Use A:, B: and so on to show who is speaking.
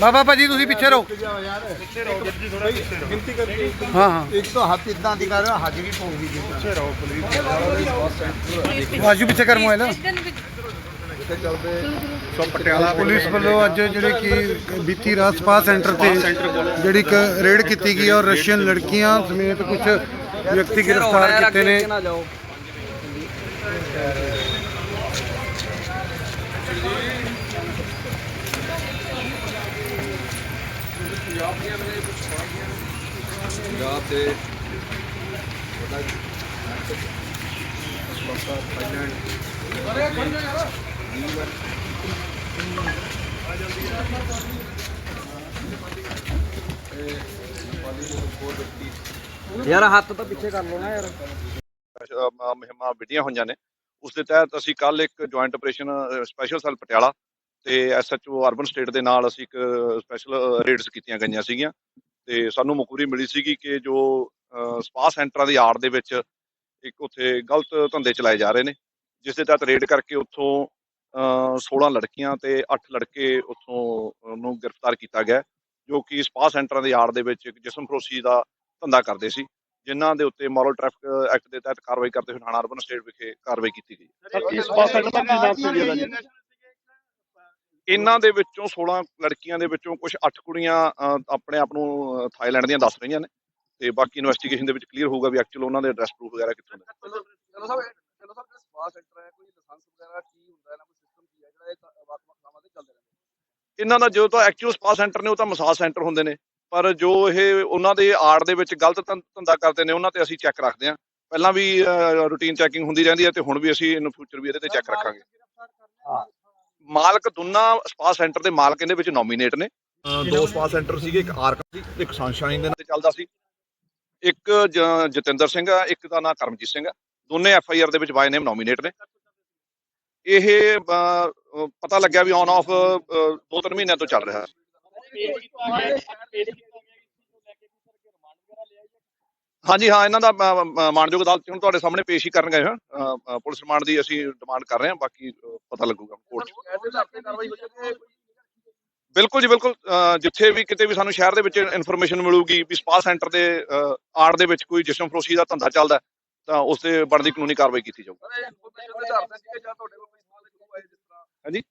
A: ਬਾਬਾ ਭਾਜੀ ਤੁਸੀਂ ਪਿੱਛੇ ਰਹੋ। ਹਾਂ ਹਾਂ।
B: ਇੱਕ ਤਾਂ ਹੱਥ ਇਦਾਂ ਦੀ ਕਰ ਰਿਹਾ ਹਾਜ਼ਰੀ ਪਊਗੀ ਜੀ
A: ਆਜੂ ਪਿੱਛੇ ਕਰ ਮੋਬਾਈਲ।
B: ਸੋ ਪਟਿਆਲਾ
A: ਪੁਲਿਸ ਵੱਲੋਂ ਅੱਜ ਜਿਹੜੇ ਕਿ ਬੀਤੀ ਰਾਤ ਸਪਾ ਸੈਂਟਰ ਤੇ ਜਿਹੜੀ ਇੱਕ ਰੇਡ ਕੀਤੀ ਗਈ ਔਰ ਰਸ਼ੀਅਨ ਲੜਕੀਆਂ ਸਮੇਤ ਕੁਝ ਵਿਅਕਤੀ ਗ੍ਰਿਫਤਾਰ ਕੀਤੇ ਨੇ।
C: ਪੰਜਾਬ ਦੇ
D: ਯਾਰ ਹੱਥ ਤਾਂ ਪਿੱਛੇ ਕਰ ਲਓ ਨਾ ਯਾਰ।
C: ਅਹ ਮੁਹਿੰਮਾਂ ਹੋਈਆਂ ਨੇ। ਉਸ ਦੇ ਤਹਿਤ ਅਸੀਂ ਕੱਲ ਇੱਕ joint operation special cell Patiala ਤੇ ਐਸਐਚਓ ਅਰਬਨ ਸਟੇਟ ਦੇ ਨਾਲ ਅਸੀਂ ਇੱਕ ਸਪੈਸ਼ਲ ਰੇਡਸ ਕੀਤੀਆਂ ਗਈਆਂ ਸੀਗੀਆਂ। ਤੇ ਸਾਨੂੰ ਮਕੂਰੀ ਮਿਲੀ ਸੀਗੀ ਕਿ ਜੋ ਸਪਾ ਸੈਂਟਰਾਂ ਦੀ ਆੜ ਦੇ ਵਿੱਚ ਇੱਕ ਉੱਥੇ ਗਲਤ ਧੰਦੇ ਚਲਾਏ ਜਾ ਰਹੇ ਨੇ, ਜਿਸ ਦੇ ਤਹਿਤ ਰੇਡ ਕਰਕੇ ਉੱਥੋਂ 16 ਲੜਕੀਆਂ ਤੇ 8 ਲੜਕੇ ਉੱਥੋਂ ਨੂੰ ਗ੍ਰਿਫਤਾਰ ਕੀਤਾ ਗਿਆ ਜੋ ਕਿ ਸਪਾ ਸੈਂਟਰਾਂ ਦੀ ਆੜ ਦੇ ਵਿੱਚ ਇੱਕ ਜਿਸਮ ਫਰੋਸ਼ੀ ਦਾ ਧੰਦਾ ਕਰਦੇ ਸੀ ਜਿਨ੍ਹਾਂ ਦੇ ਉੱਤੇ ਮੋਰਲ ਟ੍ਰੈਫਿਕ ਐਕਟ ਦੇ ਤਹਿਤ ਕਾਰਵਾਈ ਕਰਦੇ ਹੋਏ ਥਾਣਾ ਅਰਬਨ ਸਟੇਟ ਵਿਖੇ ਕਾਰਵਾਈ ਕੀਤੀ ਗਈ।
B: ਇਸ ਪਾਸ ਦਾ ਕੀ ਨਾਮ ਸੀ ਇਹਦਾ ਜੀ?
C: ਇਹਨਾਂ ਦੇ ਵਿੱਚੋਂ 16 ਲੜਕੀਆਂ ਦੇ ਵਿੱਚੋਂ ਕੁਝ 8 ਕੁੜੀਆਂ ਆਪਣੇ ਆਪ ਨੂੰ ਥਾਈਲੈਂਡ ਦੀਆਂ ਦੱਸ ਰਹੀਆਂ ਨੇ ਤੇ ਬਾਕੀ ਇਨਵੈਸਟੀਗੇਸ਼ਨ ਦੇ ਵਿੱਚ ਕਲੀਅਰ ਹੋਊਗਾ ਵੀ ਐਕਚੁਅਲ ਉਹਨਾਂ ਦੇ ਐਡਰੈਸ ਪ੍ਰੂਫ ਵਗੈਰਾ ਕਿੱਥੋਂ ਨੇ
D: ਚਲੋ ਸਾਹਿਬ ਚਲੋ ਸਾਹਿਬ ਸਪਾ ਸੈਂਟਰ ਹੈ ਕੋਈ ਲਾਇਸੈਂਸ ਵਗੈਰਾ ਕੀ ਹੁੰਦਾ ਹੈ ਨਾ ਕੋਈ ਸਿਸਟਮ ਕੀ ਹੈ ਜਿਹੜਾ ਇਹ ਵੱਖ-ਵੱਖ ਥਾਵਾਂ ਤੇ ਚੱਲਦੇ ਰਹਿੰਦੇ
C: ਇਹਨਾਂ ਦਾ ਜੋ ਤਾਂ ਐਕਚੁਅਲ ਸਪਾ ਸੈਂਟਰ ਨੇ ਉਹ ਤਾਂ ਮਸਾਜ ਸੈਂਟਰ ਹੁੰਦੇ ਨੇ। ਪਰ ਜੋ ਇਹ ਉਹਨਾਂ ਦੇ ਆੜ ਦੇ ਵਿੱਚ ਗਲਤ ਧੰਦਾ ਕਰਦੇ ਨੇ ਉਹਨਾਂ ਤੇ ਅਸੀਂ ਚੈੱਕ ਰੱਖਦੇ ਹਾਂ। ਪਹਿਲਾਂ ਵੀ ਰੂਟੀਨ ਚੈਕਿੰਗ ਹੁੰਦੀ ਰਹਿੰਦੀ ਹੈ ਤੇ ਹੁਣ ਵੀ ਅਸੀਂ ਇਨ ਫਿਊਚਰ ਵੀ ਇਹਦੇ ਤੇ ਚੈੱਕ ਰੱਖਾਂਗੇ। ਮਾਲਕ ਦੋਨਾਂ ਸਪਾ ਸੈਂਟਰ ਦੇ ਮਾਲਕ ਇਹਦੇ ਵਿੱਚ ਨੋਮੀਨੇਟ ਨੇ। ਦੋ ਸਪਾ ਸੈਂਟਰ ਸੀਗੇ ਇੱਕ ਆਰਕ ਸੀ ਇੱਕ ਸਨਸ਼ਾਈਨ ਦੇ ਨਾਂ ਤੇ ਚੱਲਦਾ ਸੀ। ਇੱਕ ਜਤਿੰਦਰ ਸਿੰਘ ਆ ਇੱਕ ਦਾ ਨਾਮ ਕਰਮਜੀਤ ਸਿੰਘ ਆ। ਦੋਨੇ ਐਫ ਆਈ ਆਰ ਦੇ ਵਿੱਚ ਬਾਈ ਨੇਮ ਨੋਮੀਨੇਟ ਨੇ। ਇਹ ਪਤਾ ਲੱਗਿਆ ਵੀ ਔਨ ਆਫ ਦੋ ਤਿੰਨ ਮਹੀਨਿਆਂ ਤੋਂ ਚੱਲ ਰਿਹਾ। ਹਾਂਜੀ ਹਾਂ ਇਹਨਾਂ ਦਾ ਅਹ, ਮਾਣਯੋਗ ਅਦਾਲਤ ਹੁਣ ਤੁਹਾਡੇ ਸਾਹਮਣੇ ਪੇਸ਼ ਹੀ ਕਰਨ ਗਏ ਹਾਂ। ਪੁਲਿਸ ਰਿਮਾਂਡ ਦੀ ਅਸੀਂ ਡਿਮਾਂਡ ਕਰ ਰਹੇ ਹਾਂ ਬਾਕੀ ਪਤਾ ਲੱਗੂਗਾ ਕੋਰਟ ਬਿਲਕੁਲ ਜੀ ਬਿਲਕੁਲ ਅਹ, ਜਿੱਥੇ ਵੀ ਕਿਤੇ ਵੀ ਸਾਨੂੰ ਸ਼ਹਿਰ ਦੇ ਵਿੱਚ ਇਨਫੋਰਮੇਸ਼ਨ ਮਿਲੂਗੀ ਵੀ ਸਪਾ ਸੈਂਟਰ ਦੇ ਅਹ, ਆੜ ਦੇ ਵਿੱਚ ਕੋਈ ਜਿਸਮ ਫਰੋਸ਼ੀ ਦਾ ਧੰਦਾ ਚੱਲਦਾ ਤਾਂ ਉਸ ਤੇ ਬਣਦੀ ਕਾਨੂੰਨੀ ਕਾਰਵਾਈ ਕੀਤੀ ਜਾਊਗੀ। ਹਾਂਜੀ?